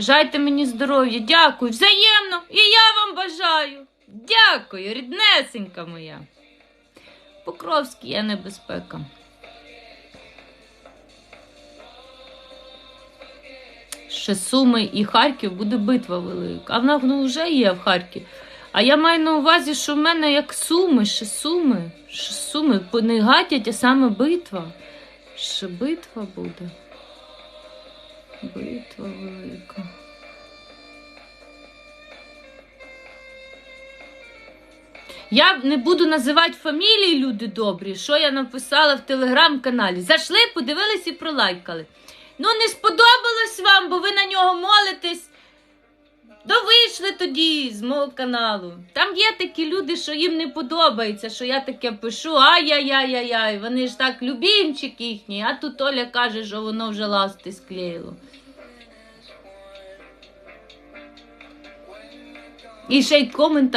Бажайте мені здоров'я, дякую. Взаємно. І я вам бажаю. Дякую, ріднесенька моя. Покровський є небезпека. Ще Суми і Харків буде битва велика. А вона ну, вже є в Харкові. А я маю на увазі, що в мене як суми, ще суми, ще суми не гатять, а саме битва. Ще битва буде. Битва велика. Я не буду називати фамілії, люди добрі, що я написала в телеграм-каналі. Зайшли, подивились і пролайкали. Ну, не сподобалось вам, бо ви на нього молитесь. Вийшли тоді з мого каналу. Там є такі люди, що їм не подобається, що я таке пишу. Ай-яй-яй-яй, вони ж так любімчик їхній, а тут Оля каже, що воно вже ласти склеїло. І ще й коментар.